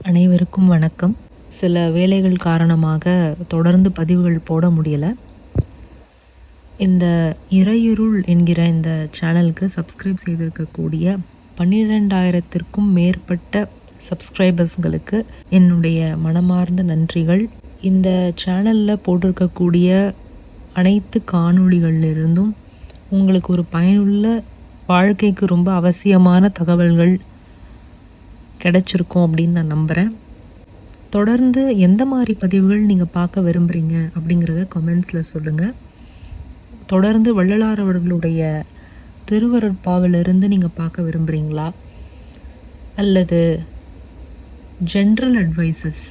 அனைவருக்கும் வணக்கம். சில வேலைகள் காரணமாக தொடர்ந்து பதிவுகள் போட முடியலை. இந்த இறையுருள் என்கிற இந்த சேனலுக்கு சப்ஸ்கிரைப் செய்திருக்கக்கூடிய பன்னிரெண்டாயிரத்திற்கும் மேற்பட்ட சப்ஸ்கிரைபர்ஸ்களுக்கு என்னுடைய மனமார்ந்த நன்றிகள். இந்த சேனலில் போட்டிருக்கக்கூடிய அனைத்து காணொளிகளிலிருந்தும் உங்களுக்கு ஒரு பயனுள்ள வாழ்க்கைக்கு ரொம்ப அவசியமான தகவல்கள் கிடச்சிருக்கும் அப்படின்னு நான் நம்புகிறேன் தொடர்ந்து எந்த மாதிரி பதிவுகள் நீங்கள் பார்க்க விரும்புகிறீங்க அப்படிங்கிறத கமெண்ட்ஸில் சொல்லுங்கள் தொடர்ந்து வள்ளலார் அவர்களுடைய திருவருட்பாவிலிருந்து நீங்கள் பார்க்க விரும்புகிறீங்களா அல்லது ஜென்ரல் அட்வைசஸ்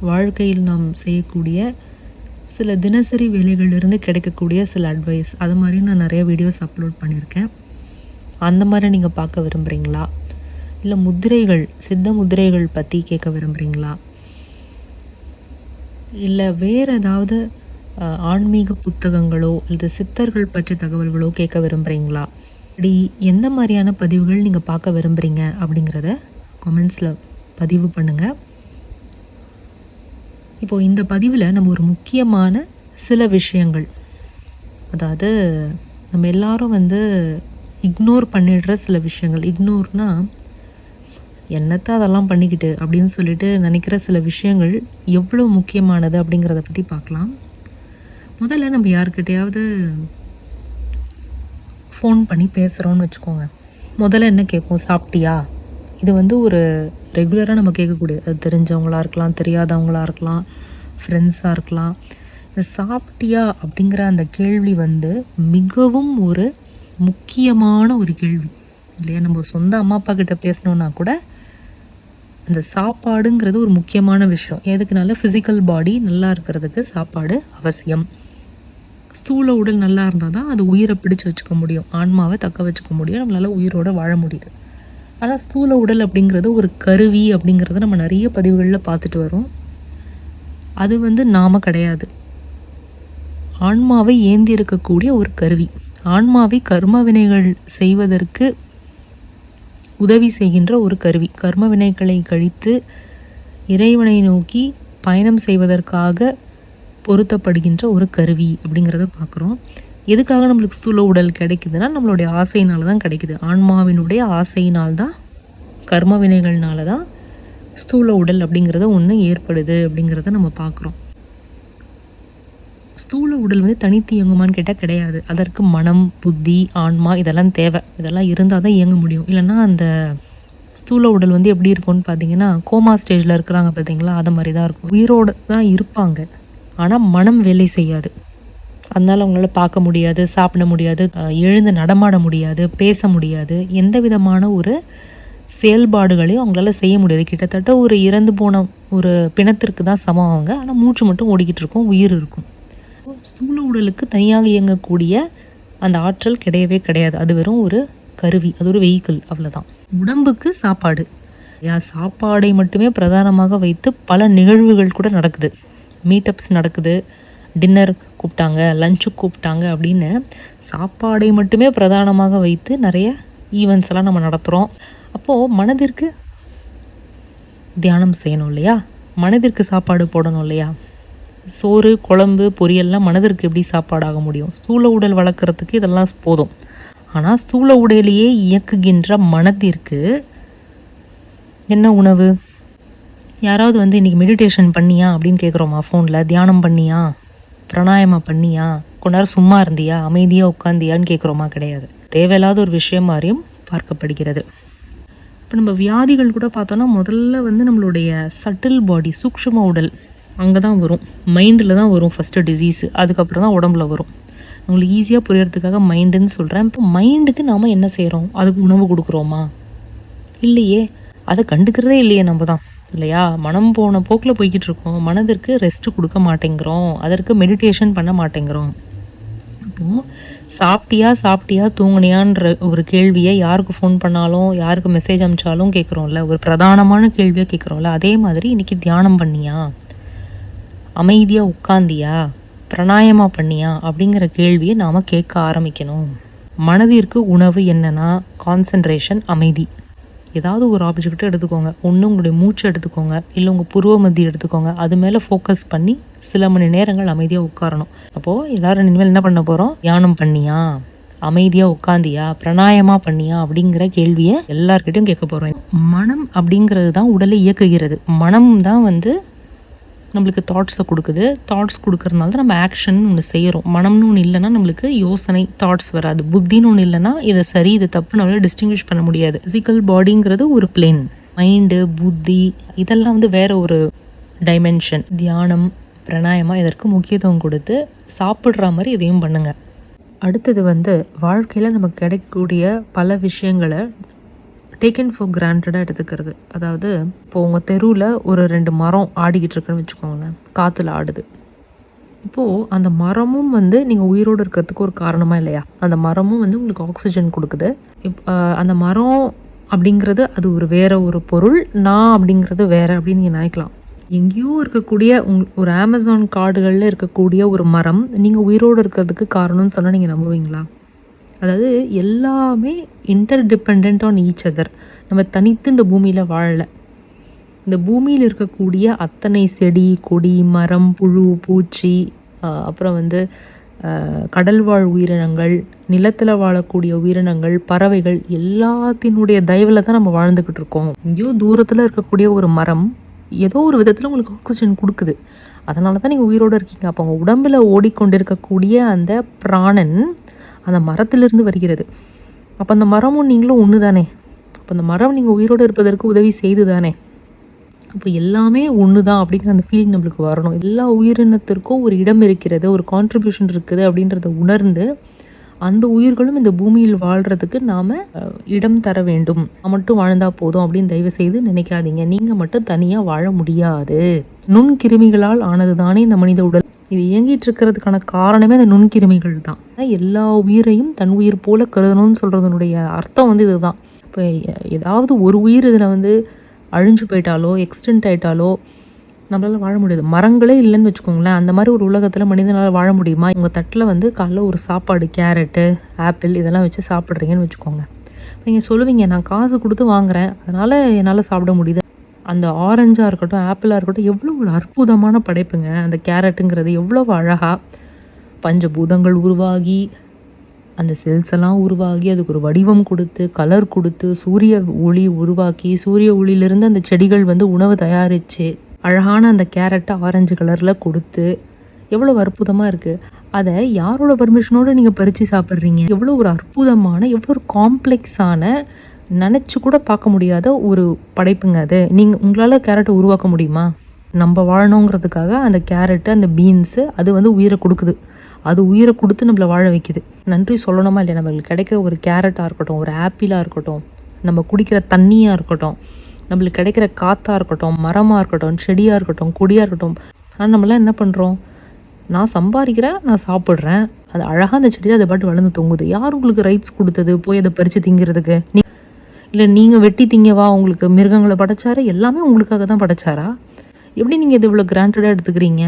வாழ்க்கையில் நாம் செய்யக்கூடிய சில தினசரி வேலைகளிலிருந்து கிடைக்கக்கூடிய சில அட்வைஸ் அது மாதிரி நான் நிறைய வீடியோஸ் அப்லோட் பண்ணியிருக்கேன். அந்த மாதிரி நீங்கள் பார்க்க விரும்புகிறீங்களா இல்லை முத்திரைகள் சித்த முத்திரைகள் பற்றி கேட்க விரும்புகிறீங்களா இல்லை வேறு ஏதாவது ஆன்மீக புத்தகங்களோ அல்லது சித்தர்கள் பற்றிய தகவல்களோ கேட்க விரும்புகிறீங்களா அப்படி எந்த மாதிரியான பதிவுகள் நீங்கள் பார்க்க விரும்புகிறீங்க அப்படிங்கிறத கமெண்ட்ஸில் பதிவு பண்ணுங்கள் இப்போது இந்த பதிவில் நம்ம ஒரு முக்கியமான சில விஷயங்கள். அதாவது நம்ம எல்லாரும் வந்து இக்னோர் பண்ணிடுற சில விஷயங்கள். இக்னோர்னால் என்னத்தை அதெல்லாம் பண்ணிக்கிட்டு அப்படின்னு சொல்லிட்டு நினைக்கிற சில விஷயங்கள் எவ்வளோ முக்கியமானது அப்படிங்கிறத பற்றி பார்க்கலாம். முதல்ல நம்ம யாருக்கிட்டையாவது ஃபோன் பண்ணி பேசுகிறோன்னு வச்சுக்கோங்க. முதல்ல என்ன கேட்போம்? சாப்பிட்டியா? இது வந்து ஒரு ரெகுலராக நம்ம கேட்கக்கூடியது அது தெரிஞ்சவங்களாக இருக்கலாம் தெரியாதவங்களா இருக்கலாம் ஃப்ரெண்ட்ஸாக இருக்கலாம். இந்த சாப்பிட்டியா அப்படிங்கிற அந்த கேள்வி வந்து மிகவும் ஒரு முக்கியமான ஒரு கேள்வி. இல்லையா? நம்ம சொந்த அம்மா அப்பா கிட்ட பேசணுன்னா கூட இந்த சாப்பாடுங்கிறது ஒரு முக்கியமான விஷயம். எதுக்குனால? ஃபிசிக்கல் பாடி நல்லா இருக்கிறதுக்கு சாப்பாடு அவசியம். ஸ்தூல உடல் நல்லா இருந்தால் தான் அது உயிரை பிடிச்சு வச்சுக்க முடியும். ஆன்மாவை தக்க வச்சுக்க முடியும். நம்மளால் உயிரோடு வாழ முடியுது. ஆனால் ஸ்தூல உடல் அப்படிங்கிறது ஒரு கருவி அப்படிங்கிறத நம்ம நிறைய பதிவுகளில் பார்த்துட்டு வரோம். அது வந்து நாம கிடையாது. ஆன்மாவை ஏந்தி இருக்கக்கூடிய ஒரு கருவி. ஆன்மாவை கர்ம வினைகள் செய்வதற்கு உதவி செய்கின்ற ஒரு கருவி. கர்ம வினைகளை கழித்து இறைவனை நோக்கி பயணம் செய்வதற்காக பொருத்தப்படுகின்ற ஒரு கருவி அப்படிங்கிறத பார்க்குறோம். எதுக்காக நம்மளுக்கு ஸ்தூல உடல் கிடைக்குதுன்னா நம்மளுடைய ஆசையினால தான் கிடைக்குது. ஆன்மாவினுடைய ஆசையினால் தான் கர்ம வினைகள்னால தான் ஸ்தூல உடல் அப்படிங்கிறது ஒன்று ஏற்படுது அப்படிங்கிறத நம்ம பார்க்குறோம். ஸ்தூல உடல் வந்து தனித்து இயங்குமான்னு கேட்டால் கிடையாது. அதற்கு மனம் புத்தி ஆன்மா இதெல்லாம் தேவை. இதெல்லாம் இருந்தால் தான் இயங்க முடியும். இல்லைன்னா அந்த ஸ்தூல உடல் வந்து எப்படி இருக்கும்னு பார்த்தீங்கன்னா கோமா ஸ்டேஜில் இருக்கிறாங்க பார்த்தீங்களா அதை மாதிரி தான் இருக்கும். உயிரோடு தான் இருப்பாங்க. ஆனால் மனம் வேலை செய்யாது. அதனால அவங்களால பார்க்க முடியாது சாப்பிட முடியாது எழுந்து நடமாட முடியாது பேச முடியாது. எந்த விதமான ஒரு செயல்பாடுகளையும் அவங்களால செய்ய முடியாது. கிட்டத்தட்ட ஒரு இறந்து போன ஒரு பிணத்திற்கு தான் சமம் அவங்க. ஆனால் மூச்சு மட்டும் ஓடிக்கிட்டு இருக்கும் உயிர் இருக்கும். ஸ்தூல உடலுக்கு தனியாக இயங்கக்கூடிய அந்த ஆற்றல் கிடையவே கிடையாது. அது வெறும் ஒரு கருவி அது ஒரு வெஹிக்கிள் அவ்வளோதான் உடம்புக்கு சாப்பாடு. யா சாப்பாடை மட்டுமே பிரதானமாக வைத்து பல நிகழ்வுகள் கூட நடக்குது. மீட்டப்ஸ் நடக்குது. டின்னர் கூப்பிட்டாங்க லஞ்சுக்கு கூப்பிட்டாங்க அப்படின்னு சாப்பாடை மட்டுமே பிரதானமாக வைத்து நிறைய ஈவெண்ட்ஸ் எல்லாம் நம்ம நடத்துகிறோம் அப்போது மனதிற்கு தியானம் செய்யணும் இல்லையா? மனதிற்கு சாப்பாடு போடணும் இல்லையா? சோறு குழம்பு பொரியல்லாம் மனதிற்கு எப்படி சாப்பாடாக முடியும்? ஸ்தூல உடல் வளர்க்குறதுக்கு இதெல்லாம் போதும். ஆனால் ஸ்தூல உடலையே இயக்குகின்ற மனதிற்கு என்ன உணவு? யாராவது வந்து இன்றைக்கி மெடிடேஷன் பண்ணியா அப்படின்னு கேட்குறோமா ஃபோனில் தியானம் பண்ணியா? பிராணாயமா பண்ணியா? கொஞ்ச நேரம் சும்மா இருந்தியா? அமைதியாக உட்காந்தியான்னு கேட்குறோமா கிடையாது. தேவையில்லாத ஒரு விஷயம் மாதிரியும் பார்க்கப்படுகிறது. இப்போ நம்ம வியாதிகள் கூட பார்த்தோன்னா முதல்ல வந்து நம்மளுடைய சட்டில் பாடி சூக்ஷ்ம உடல் அங்கே தான் வரும். மைண்டில் தான் வரும் ஃபஸ்ட்டு டிசீஸு அதுக்கப்புறம் தான் உடம்புல வரும். உங்களுக்கு ஈஸியாக புரியறதுக்காக மைண்டுன்னு சொல்கிறேன் இப்போ மைண்டுக்கு நாம் என்ன செய்கிறோம் அதுக்கு உணவு கொடுக்குறோமா? இல்லையே. அதை கண்டுக்கிறதே இல்லையே நம்ம தான். இல்லையா? மனம் போன போக்கில் போய்கிட்டு இருக்கோம். மனதிற்கு ரெஸ்ட்டு கொடுக்க மாட்டேங்கிறோம். அதற்கு மெடிடேஷன் பண்ண மாட்டேங்கிறோம். அப்போது சாப்பிட்டியா சாப்பிட்டியா தூங்கினியான்ற ஒரு கேள்வியை யாருக்கு ஃபோன் பண்ணாலும் யாருக்கு மெசேஜ் அனுப்பிச்சாலும் கேட்குறோம்ல ஒரு பிரதானமான கேள்வியாக கேட்குறோம்ல அதே மாதிரி இன்றைக்கி தியானம் பண்ணியா? அமைதியாக உட்காந்தியா பிரணாயமா பண்ணியா? அப்படிங்கிற கேள்வியை நாம் கேட்க ஆரம்பிக்கணும். மனதிற்கு உணவு என்னன்னா கான்சன்ட்ரேஷன் அமைதி. ஏதாவது ஒரு ஆப்ஜெக்ட் எடுத்துக்கோங்க. ஒன்று உங்களுடைய மூச்சை எடுத்துக்கோங்க. இல்லை உங்கள் புருவ மத்தி எடுத்துக்கோங்க. அது மேலே ஃபோக்கஸ் பண்ணி சில மணி நேரங்கள் அமைதியாக உட்காரணும். அப்போது எல்லோரும் இனிமேல் என்ன பண்ண போகிறோம் தியானம் பண்ணியா? அமைதியாக உட்காந்தியா பிரணாயமா பண்ணியா? அப்படிங்கிற கேள்வியை எல்லார்கிட்டையும் கேட்க போகிறோம் மனம் அப்படிங்கிறது தான் உடலை இயக்குகிறது. மனம் தான் வந்து நம்மளுக்கு தாட்ஸை கொடுக்குது. தாட்ஸ் கொடுக்கறதுனால தான் நம்ம ஆக்ஷன் ஒன்று செய்கிறோம் மனம்னு ஒன்று இல்லைன்னா நம்மளுக்கு யோசனை தாட்ஸ் வராது. புத்தின்னு ஒன்று இல்லைன்னா இதை சரி இது தப்பு நம்மளால டிஸ்டிங்விஷ் பண்ண முடியாது. ஃபிசிக்கல் பாடிங்கிறது ஒரு பிளேன் மைண்டு புத்தி இதெல்லாம் வந்து வேற ஒரு டைமென்ஷன் தியானம் பிராணாயமா இதற்கு முக்கியத்துவம் கொடுத்து சாப்பிட்ற மாதிரி இதையும் பண்ணுங்க. அடுத்தது வந்து வாழ்க்கையில் நமக்கு கிடைக்கக்கூடிய பல விஷயங்களை டேக்கன் ஃபார் கிராண்டடாக எடுத்துக்கிறது. அதாவது இப்போ உங்கள் தெருவில் ஒரு ரெண்டு மரம் ஆடிக்கிட்டு இருக்குன்னு வச்சுக்கோங்களேன். காற்றுல ஆடுது. இப்போது அந்த மரமும் வந்து நீங்கள் உயிரோடு இருக்கிறதுக்கு ஒரு காரணமாக இல்லையா? அந்த மரமும் வந்து உங்களுக்கு ஆக்சிஜன் கொடுக்குது. இப் அந்த மரம் அப்படிங்கிறது அது ஒரு வேற ஒரு பொருள் நான் அப்படிங்கிறது வேற அப்படின்னு நீங்கள் நினைக்கலாம். எங்கேயோ இருக்கக்கூடிய உங் ஒரு அமேசான் காடுகளில் இருக்கக்கூடிய ஒரு மரம் நீங்கள் உயிரோடு இருக்கிறதுக்கு காரணம்னு சொன்னால் நீங்கள் நம்புவீங்களா? அதாவது எல்லாமே interdependent on each other நம்ம தனித்து இந்த பூமியில் வாழலை. இந்த பூமியில் இருக்கக்கூடிய அத்தனை செடி கொடி மரம் புழு பூச்சி அப்புறம் வந்து கடல்வாழ் உயிரினங்கள் நிலத்தில் வாழக்கூடிய உயிரினங்கள் பறவைகள் எல்லாத்தினுடைய தயவில் தான் நம்ம வாழ்ந்துக்கிட்டு இருக்கோம். எங்கேயோ தூரத்தில் இருக்கக்கூடிய ஒரு மரம் ஏதோ ஒரு விதத்தில் உங்களுக்கு ஆக்சிஜன் கொடுக்குது. அதனால தான் நீங்கள் உயிரோடு இருக்கீங்க. அப்போ உங்கள் உடம்பில் ஓடிக்கொண்டிருக்கக்கூடிய அந்த பிராணன் அந்த மரத்திலிருந்து வருகிறது. அப்போ அந்த மரமும் நீங்களும் ஒன்று தானே அப்போ அந்த மரம் நீங்கள் உயிரோடு இருப்பதற்கு உதவி செய்து தானே அப்போ எல்லாமே ஒன்று தான் அப்படிங்கிற அந்த ஃபீலிங் நம்மளுக்கு வரணும். எல்லா உயிரினத்திற்கும் ஒரு இடம் இருக்கிறது ஒரு கான்ட்ரிபியூஷன் இருக்குது அப்படின்றத உணர்ந்து அந்த உயிர்களும் இந்த பூமியில் வாழ்கிறதுக்கு நாம் இடம் தர வேண்டும். நான் மட்டும் வாழ்ந்தால் போதும் அப்படின்னு தயவு செய்து நினைக்காதீங்க. நீங்கள் மட்டும் தனியாக வாழ முடியாது. நுண்கிருமிகளால் ஆனது தானே இந்த மனித உடல். இது இயங்கிட்டு இருக்கிறதுக்கான காரணமே அந்த நுண்கிருமிகள் தான். எல்லா உயிரையும் தன் உயிர் போல கருதணும்னு சொல்கிறதனுடைய அர்த்தம் வந்து இதுதான். இப்போ ஏதாவது ஒரு உயிர் இதில் வந்து அழிஞ்சு போயிட்டாலோ எக்ஸ்டென்ட் ஆயிட்டாலோ நம்மளால் வாழ முடியாது. மரங்களே இல்லைன்னு வச்சுக்கோங்களேன். அந்த மாதிரி ஒரு உலகத்தில் மனிதனால் வாழ முடியுமா? உங்கள் தட்டில் வந்து காலைல ஒரு சாப்பாடு கேரட்டு ஆப்பிள் இதெல்லாம் வச்சு சாப்பிட்றீங்கன்னு வச்சுக்கோங்க. நீங்கள் சொல்லுவீங்க நான் காசு கொடுத்து வாங்குறேன். அதனால் என்னால் சாப்பிட முடியுது. அந்த ஆரஞ்சாக இருக்கட்டும் ஆப்பிளாக இருக்கட்டும் எவ்வளோ ஒரு அற்புதமான படைப்புங்க. அந்த கேரட்டுங்கிறது எவ்வளோ அழகாக பஞ்சபூதங்கள் உருவாகி அந்த செல்ஸ் எல்லாம் உருவாகி அதுக்கு ஒரு வடிவம் கொடுத்து கலர் கொடுத்து சூரிய ஒளி உருவாக்கி சூரிய ஒளியிலிருந்து அந்த செடிகள் வந்து உணவு தயாரித்து அழகான அந்த கேரட்டை ஆரஞ்சு கலரில் கொடுத்து எவ்வளோ அற்புதமாக இருக்குது அதை யாரோட பர்மிஷனோடு நீங்கள் பறித்து சாப்பிட்றீங்க? எவ்வளோ ஒரு அற்புதமான எவ்வளோ ஒரு காம்ப்ளெக்ஸான நினச்சி கூட பார்க்க முடியாத ஒரு படைப்புங்க அது. நீங்கள் உங்களால் கேரட்டை உருவாக்க முடியுமா? நம்ம வாழணுங்கிறதுக்காக அந்த கேரட்டு அந்த பீன்ஸு அது வந்து உயிரை கொடுக்குது. அது உயிரை கொடுத்து நம்மளை வாழ வைக்குது. நன்றி சொல்லணுமா இல்லையா நம்மளுக்கு கிடைக்கிற ஒரு கேரட்டாக இருக்கட்டும் ஒரு ஆப்பிளாக இருக்கட்டும் நம்ம குடிக்கிற தண்ணியாக இருக்கட்டும் நம்மளுக்கு கிடைக்கிற காற்றாக இருக்கட்டும் மரமாக இருக்கட்டும் செடியாக இருக்கட்டும் கொடியாக இருக்கட்டும் ஆனால் நம்மளாம் என்ன பண்ணுறோம் நான் சம்பாதிக்கிறேன் நான் சாப்பிட்றேன். அது அழகாக அந்த செடியில் அதை பாட்டு வளர்ந்து தொங்குது. யார் உங்களுக்கு ரைட்ஸ் கொடுத்தது? போய் அதை பறித்து திங்கிறதுக்கு? நீ இல்லை நீங்கள் வெட்டி திங்கவா உங்களுக்கு மிருகங்களை படைச்சாரா? எல்லாமே உங்களுக்காக தான் படைச்சாரா? எப்படி நீங்கள் இது இவ்வளோ கிராண்டடாக எடுத்துக்கிறீங்க?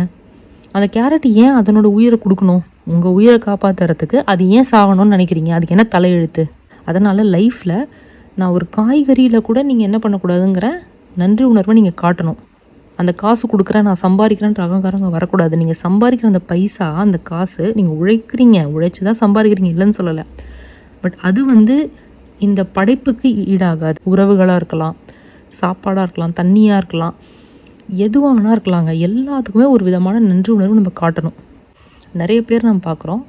அந்த கேரட் ஏன் அதனோட உயிரை கொடுக்கணும்? உங்கள் உயிரை காப்பாற்றுறதுக்கு அது ஏன் சாகணும்னு நினைக்கிறீங்க? அதுக்கு என்ன தலையெழுத்து? அதனால் லைஃப்பில் நான் ஒரு காய்கறியில் கூட நீங்கள் என்ன பண்ணக்கூடாதுங்கிற நன்றி உணர்வை நீங்கள் காட்டணும். அந்த காசு கொடுக்குறேன் நான் சம்பாதிக்கிறேன்ற அகங்காரங்க வரக்கூடாது. நீங்கள் சம்பாதிக்கிற அந்த பைசா அந்த காசு நீங்கள் உழைக்கிறீங்க. உழைச்சி தான் சம்பாதிக்கிறீங்க இல்லைன்னு சொல்லலை. பட் அது வந்து இந்த படைப்புக்கு ஈடாகாது. உறவுகளாக இருக்கலாம் சாப்பாடாக இருக்கலாம் தண்ணியாக இருக்கலாம் எதுவாக வேணா இருக்கலாங்க. எல்லாத்துக்குமே ஒரு விதமான நன்றி உணர்வு நம்ம காட்டணும். நிறைய பேர் நம்ம பார்க்குறோம்.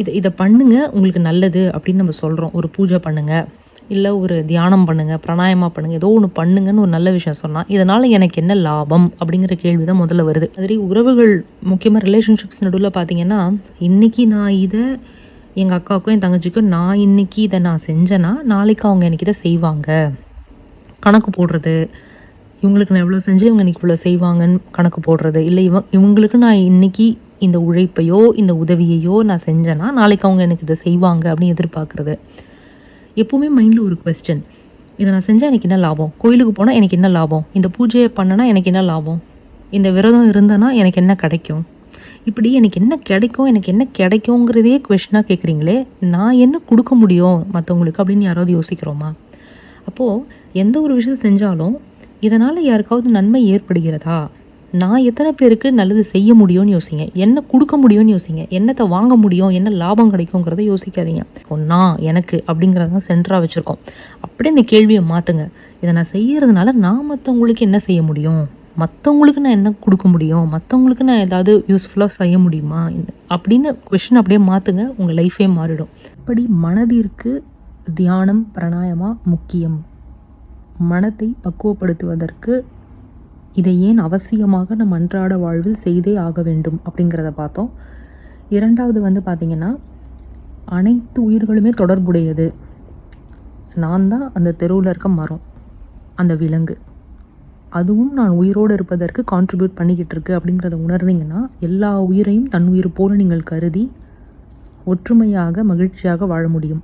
இதை இதை பண்ணுங்க உங்களுக்கு நல்லது அப்படின்னு நம்ம சொல்கிறோம் ஒரு பூஜை பண்ணுங்கள் இல்லை ஒரு தியானம் பண்ணுங்கள் பிராணாயமாக பண்ணுங்கள் ஏதோ ஒன்று பண்ணுங்கன்னு ஒரு நல்ல விஷயம் சொன்னால் இதனால் எனக்கு என்ன லாபம் அப்படிங்கிற கேள்வி தான் முதல்ல வருது. மாதிரி உறவுகள் முக்கியமாக ரிலேஷன்ஷிப்ஸ் நடுவில் பார்த்தீங்கன்னா இன்றைக்கி நான் இதை எங்கள் அக்காவுக்கும் என் தங்கச்சிக்கும் நான் இன்னைக்கு இதை நான் செஞ்சேன்னா நாளைக்கு அவங்க எனக்கு இதை செய்வாங்க? கணக்கு போடுறது. இவங்களுக்கு நான் எவ்வளோ செஞ்சு இவங்க இன்னைக்கு இவ்வளோ செய்வாங்கன்னு கணக்கு போடுறது. இல்லை இவங்க இவங்களுக்கு நான் இன்னைக்கு இந்த உழைப்பையோ இந்த உதவியையோ நான் செஞ்சேன்னா நாளைக்கு அவங்க எனக்கு இதை செய்வாங்க அப்படின்னு எதிர்பார்க்குறது. எப்போவுமே மைண்டில் ஒரு கொஸ்டின் இதை நான் செஞ்சால் எனக்கு என்ன லாபம்? கோயிலுக்கு போனால் எனக்கு என்ன லாபம்? இந்த பூஜையை பண்ணனா எனக்கு என்ன லாபம்? இந்த விரதம் இருந்தேன்னா எனக்கு என்ன கிடைக்கும்? இப்படி எனக்கு என்ன கிடைக்கும் எனக்கு என்ன கிடைக்குங்கிறதே கொஷனாக கேட்குறீங்களே நான் என்ன கொடுக்க முடியும் மற்றவங்களுக்கு அப்படின்னு யாராவது யோசிக்கிறோமா? அப்போது எந்த ஒரு விஷயம் செஞ்சாலும் இதனால் யாருக்காவது நன்மை ஏற்படுகிறதா? நான் எத்தனை பேருக்கு நல்லது செய்ய முடியும்னு யோசிங்க. என்ன கொடுக்க முடியும்னு யோசிங்க. என்னத்தை வாங்க முடியும் என்ன லாபம் கிடைக்குங்கிறத யோசிக்காதீங்க. நான் எனக்கு அப்படிங்கிறத சென்டராக வச்சுருக்கோம். அப்படியே இந்த கேள்வியை மாற்றுங்க இதை நான் செய்கிறதுனால நான் மற்றவங்களுக்கு என்ன செய்ய முடியும்? மற்றவங்களுக்கு நான் என்ன கொடுக்க முடியும்? மற்றவங்களுக்கு நான் ஏதாவது யூஸ்ஃபுல்லாக செய்ய முடியுமா? இந்த அப்படின்னு கொஷின் அப்படியே மாற்றுங்க உங்கள் லைஃபே மாறிடும். இப்படி மனதிற்கு தியானம் பிராணாயமா முக்கியம். மனத்தை பக்குவப்படுத்துவதற்கு இதை ஏன் அவசியமாக நம் அன்றாட வாழ்வில் செய்தே ஆக வேண்டும் அப்படிங்கிறத பார்த்தோம். இரண்டாவது வந்து பார்த்திங்கன்னா அனைத்து உயிர்களுமே தொடர்புடையது. நான் தான் அந்த தெருவில் இருக்க மரம் அந்த விலங்கு. அதுவும் நான் உயிரோடு இருப்பதற்கு கான்ட்ரிபியூட் பண்ணிக்கிட்டு இருக்கு அப்படிங்கிறத உணர்ந்தீங்கன்னா எல்லா உயிரையும் தன் உயிர் போல நீங்கள் கருதி ஒற்றுமையாக மகிழ்ச்சியாக வாழ முடியும்.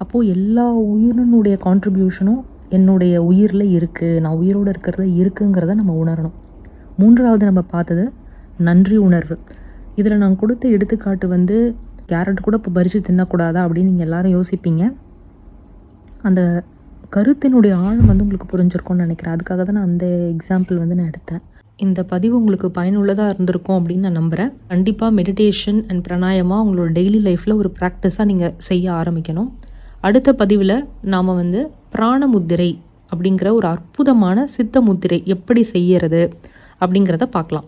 அப்போது எல்லா உயிரினுடைய கான்ட்ரிபியூஷனும் என்னுடைய உயிரில் இருக்குது நான் உயிரோடு இருக்கிறத இருக்குங்கிறத நம்ம உணரணும். மூன்றாவது நம்ம பார்த்தது நன்றி உணர்வு. இதில் நான் கொடுத்த எடுத்துக்காட்டு வந்து கேரட் கூட இப்போ பறித்து தின்னக்கூடாதா அப்படின்னு நீங்கள் எல்லோரும் யோசிப்பீங்க. அந்த கருத்தினுடைய ஆழம் வந்து உங்களுக்கு புரிஞ்சிருக்கும்னு நினைக்கிறேன். அதுக்காக தான் நான் அந்த எக்ஸாம்பிள் வந்து நான் எடுத்தேன். இந்த பதிவு உங்களுக்கு பயனுள்ளதாக இருந்திருக்கும் அப்படின்னு நான் நம்புகிறேன் கண்டிப்பாக மெடிடேஷன் அண்ட் பிராணாயமா உங்களோட டெய்லி லைஃப்பில் ஒரு ப்ராக்டிஸாக நீங்கள் செய்ய ஆரம்பிக்கணும். அடுத்த பதிவில் நாம் வந்து பிராண முத்திரை அப்படிங்கிற ஒரு அற்புதமான சித்த முத்திரை எப்படி செய்யறது அப்படிங்கிறத பார்க்கலாம்.